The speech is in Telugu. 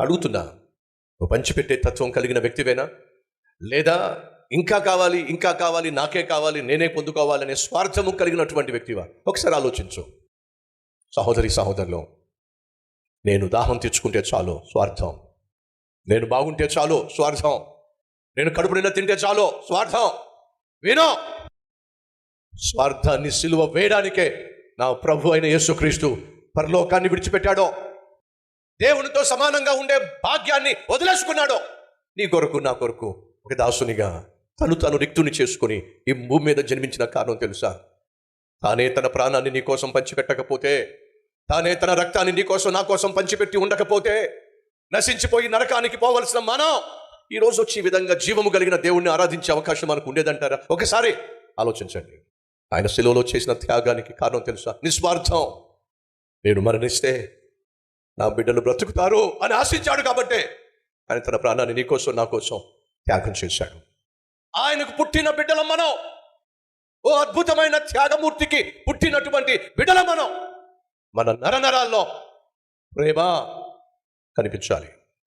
అడుగుతున్నా నువ్వు పంచిపెట్టే తత్వం కలిగిన వ్యక్తివేనా? లేదా ఇంకా కావాలి ఇంకా కావాలి నాకే కావాలి నేనే పొందుకోవాలనే స్వార్థము కలిగినటువంటి వ్యక్తివా? ఒకసారి ఆలోచించు. సహోదరి సహోదరులు నేను దాహం తెచ్చుకుంటే చాలు స్వార్థం. నేను బాగుంటే చాలు స్వార్థం. నేను కడుపు నిన్న తింటే చాలు స్వార్థం. వినో! స్వార్థాన్ని సిలువ వేయడానికే నా ప్రభు అయిన యేసుక్రీస్తు పరలోకాన్ని విడిచిపెట్టాడో దేవునితో సమానంగా ఉండే భాగ్యాన్ని వదిలేసుకున్నాడో. నీ కొరకు నా కొరకు ఒక దాసునిగా తను తాను రిక్తుని చేసుకుని ఈ భూమి మీద జన్మించిన కారణం తెలుసా? తానే తన ప్రాణాన్ని నీ కోసం పంచిపెట్టకపోతే తానే తన రక్తాన్ని నీ కోసం నా కోసం పంచిపెట్టి ఉండకపోతే నశించిపోయి నరకానికి పోవలసిన మనం ఈ రోజు వచ్చి ఈ విధంగా జీవము కలిగిన దేవుణ్ణి ఆరాధించే అవకాశం మనకు ఉండేదంటారా? ఒకసారి ఆలోచించండి. ఆయన శిలువలో చేసిన త్యాగానికి కారణం తెలుసా? నిస్వార్థం. నేను మరణిస్తే నా బిడ్డలు బ్రతుకుతారు అని ఆశించాడు కాబట్టే ఆయన తన ప్రాణాన్ని నీకోసం నా కోసం త్యాగం చేశాడు. ఆయనకు పుట్టిన బిడ్డల మనం. ఓ అద్భుతమైన త్యాగమూర్తికి పుట్టినటువంటి బిడ్డల మనం. మన నరనరాల్లో ప్రేమ కనిపించాలి.